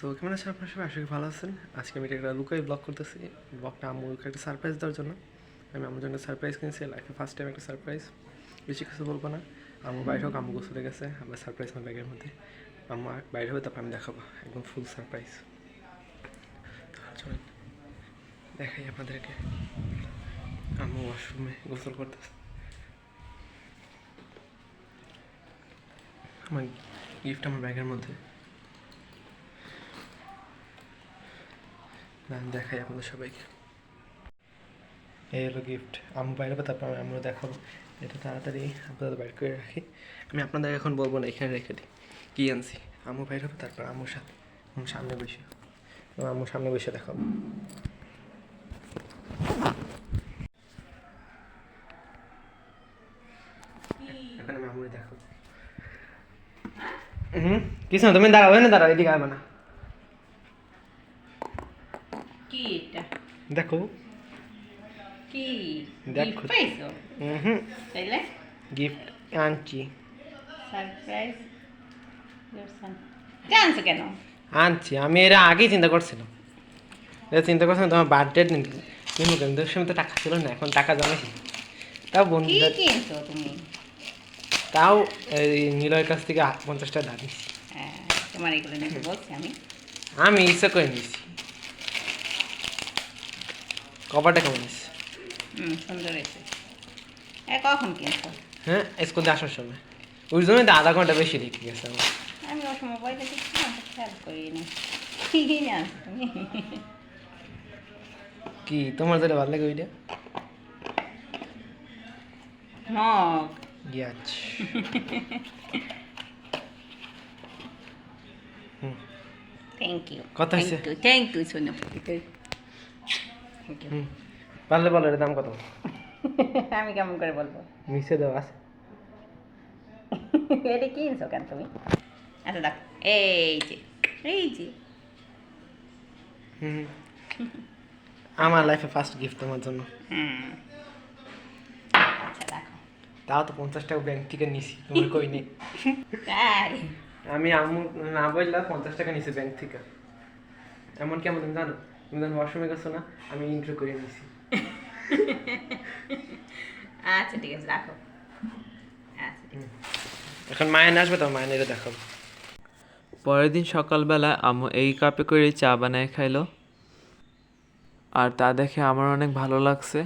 So কেমন আছেন আপনার সবাই? আশা ভালো আছেন। আজকে আমি একটা লুকাই ব্লগ করতেছি। ব্লগটা আম্মুকে একটা সারপ্রাইজ দেওয়ার জন্য। আমি আমার জন্য সারপ্রাইজ কিনেছি। লাইফে ফার্স্ট টাইম একটা সারপ্রাইজ বেশি কিছু বলব না। আমার বাইরে হোক, আম্মু গোসলে গেছে। আমার সারপ্রাইজ আমার ব্যাগের মধ্যে। আম্মু বাইরে হবে, তারপর আমি দেখাবো। একদম ফুল সারপ্রাইজ চলেন, দেখাই আপনাদেরকে। আম্মু ওয়াশরুমে গোসল করতেছে। আমার গিফট আমার ব্যাগের মধ্যে। না দেখাই আপনাদের সবাইকে। এই হলো গিফট আম্মু বাইরে হবে, তারপর আমি আম্মু দেখাবো। এটা তাড়াতাড়ি আপনাদের বাইর করে রাখি। আমি আপনাদের এখন বলব না, এখানে রেখে দিই। কী আনছি? আম্মু বাইরে হবে, তারপর আম্মুর সাথে। সামনে বসে। এবং আম্মুর সামনে বসে দেখাবো। এখন আমি দেখাবো। হুম? কিছু না, তুমি দাঁড়াবে না দাঁড়াও, এদিকে আসবে না। কি এটা দেখো। কি দেখো। পাইছো? হুম তাইলে? গিফট আনছি। সারপ্রাইজ? জানছো কেন? আনছি। আমি এর আগেই চিন্তা করছিলাম। এটা চিন্তা করছিলাম তোমার বার্থডে দিন কিন্তু কিন্তু সময় তো টাকা ছিল না এখন টাকা জমেছি। তাও বন্ধুদের কিনছো তুমি? তাও এই নীলয়ের কাছ থেকে আট পঞ্চাশ টাকা ধার নিছি হ্যাঁ, তোমার এগুলো নিতে বলছি আমি। আমি ইচ্ছা করে নিয়েছি কভারটা কেমন আছে হুম সুন্দর হয়েছে। এ কখন কিনছো হ্যাঁ স্কুল দিয়ে আসার সময়। ওই জন্যই তো আধা ঘণ্টা বেশি লেগে গেছে আমার। আমি ওর সময় বইটা দেখছিলাম খেয়াল করিনি। কি তোমার যেটা ভালো লাগে ওইটা? মগ। ইয়াচ থ্যাংক ইউ হয়েছে? থ্যাংক ইউ থ্যাংক ইউ সোনা। পারলে বলো এর দাম কত? আমি কেমন করে বলব? মিশে দেওয়া আছে। এটা কিনছো কেন তুমি? আচ্ছা দেখ এই যে এই যে। আমার লাইফে ফার্স্ট গিফট তোমার জন্য। হুম। আচ্ছা তাও তো পঞ্চাশ টাকা ব্যাংক থেকে নিছি তোমার কই নেই? আমি আম্মু না বললাম পঞ্চাশ টাকা নিছি ব্যাংক থেকে। এমন কেমন জানো? তুমি যখন ওয়াশরুমে গেছো না আমি ইন্টার করে নিয়েছি আচ্ছা ঠিক আছে রাখো। আচ্ছা। এখন মায়ের আসবে তো মায়ের দেখাবো। পরের দিন সকালবেলা আম্মু এই কাপে করে চা বানায় খাইলো। আর তা দেখে আমার অনেক ভালো লাগছে।